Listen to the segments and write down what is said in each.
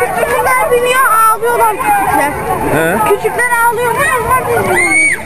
Küçükler biniyor ağlıyorlar küçükler. He? Küçükler ağlıyor onlar biniyor.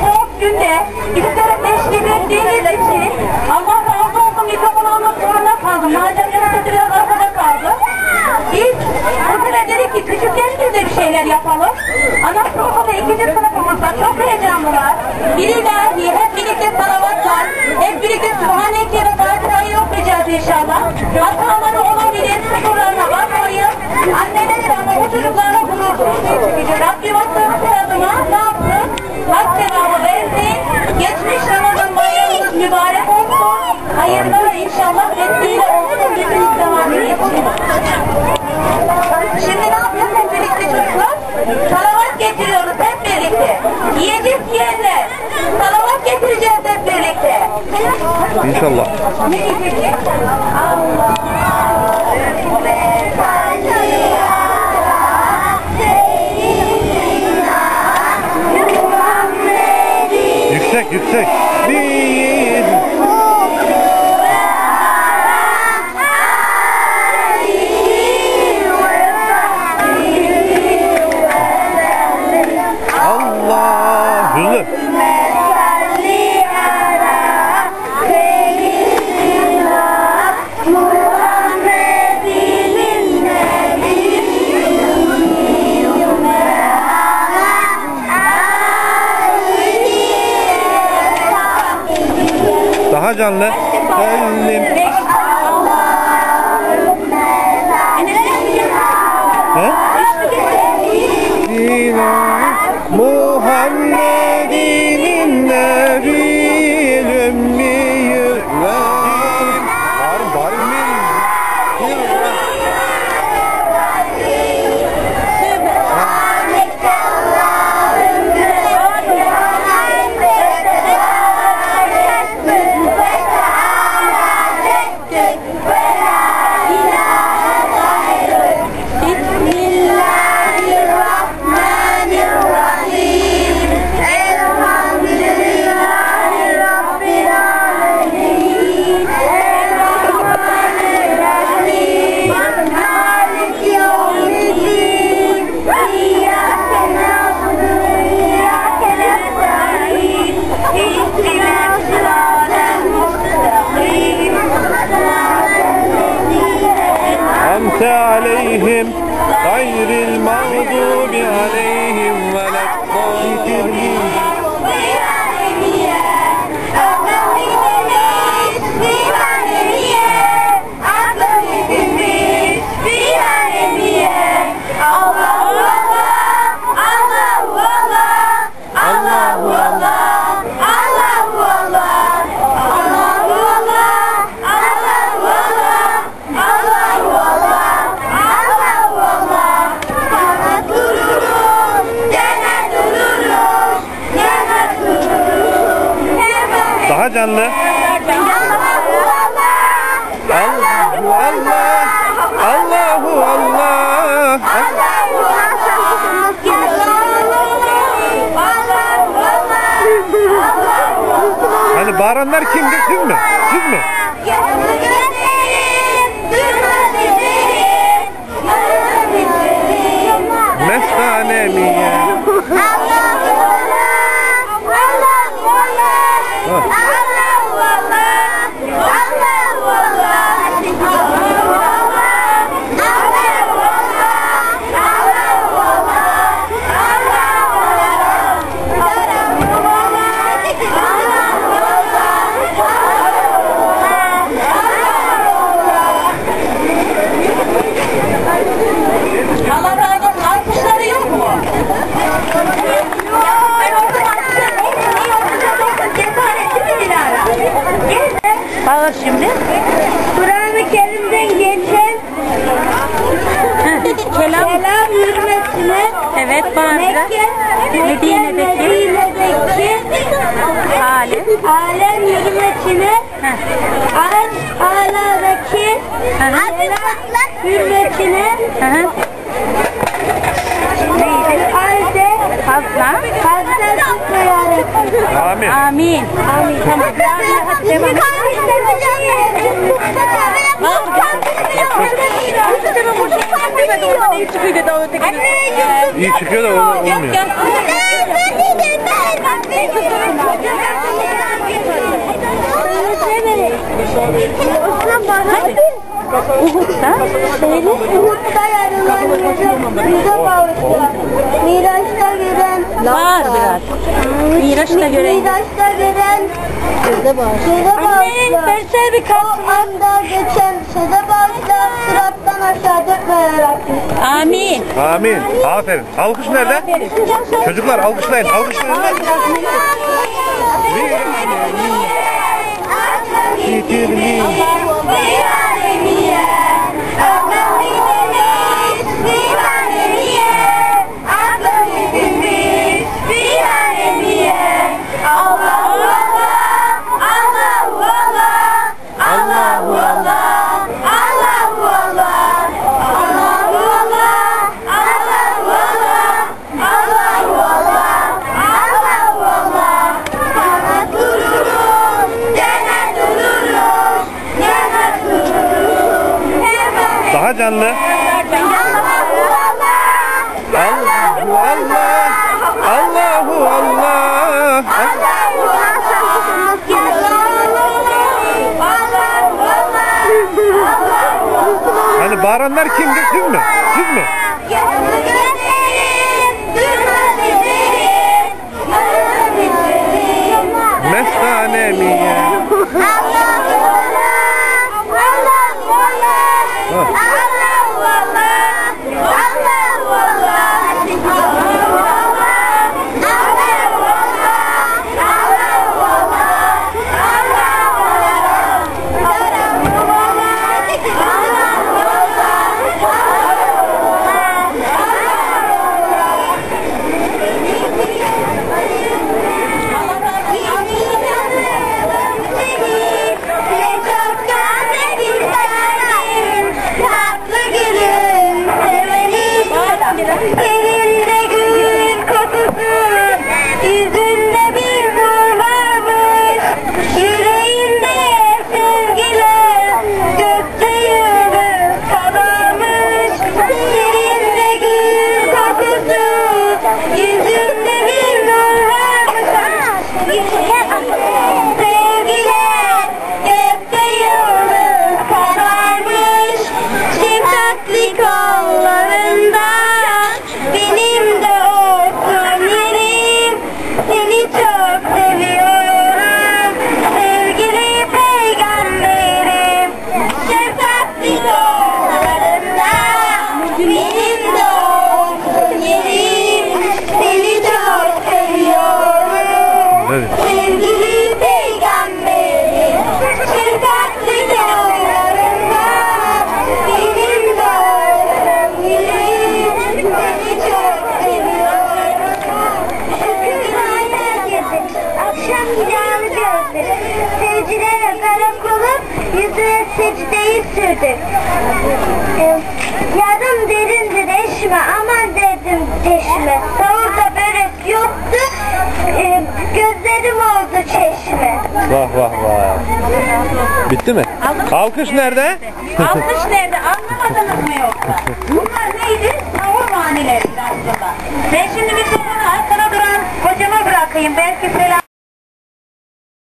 Soğuk günde bizlere teşvik ettiğiniz için Allah razı olsun mikrofon almak zorunda kaldım. Madem yanımda biraz arkada kaldı. Biz bugüne dedik ki küçüklerimizle bir şeyler yapalım. Ana sınıfı ve ikinci sınıfımızda çok heyecanlılar. Bir ilahi hep birlikte salavatlar, hep birlikte Sübhaneke İnşallah. Yüksek yüksek. Canlı. Canlı. Allahu Allah. Allahu Allah. Hani bağıranlar kimdi? Siz mi? Siz mi? Mestanemiye. Allah Allah Allah Bağır Kelam. kelam hürmetine Evet bağır biraz. Mekke, Medine'deki Medine'deki hali. alem hürmetine arş aladaki hı. hürmetine. Neydi? halde Fazla. fazla tutmayarak Amin. Amin. Amin. Tamam. Hadi devam. İyi çıkıyor da ol- olmuyor. Uhud'da Umut'ta yarılanınca bize bağışla. Miraç'ta gören Bağır biraz. Miraç'ta göreyim. Miraç'ta gören Bize bağışla. Annen versene bir O anda geçen size bağışla. Sırattan aşağı dökme yarabbim. Amin. Amin. Aferin. Alkış nerede? Çocuklar alkışlayın. Alkışlayın. Yitirmiş. Daha canlı. Allahu Allah. Allahu Allah. Hani bağıranlar kimdi? Akşam yağlı gözleri, secdelere karakolup yüzüne secdeyi sürdük. Ee, Yarım derindir eşme, aman dedim deşme. Sahurda börek yoktu, ee, gözlerim oldu çeşme. Vah vah vah. Bitti mi? Alkış nerede? Alkış nerede? Anlamadınız mı yoksa? Bunlar neydi? Manileri aslında. Ben şimdi mikrofonu arkada duran hocama bırakayım. Belki selam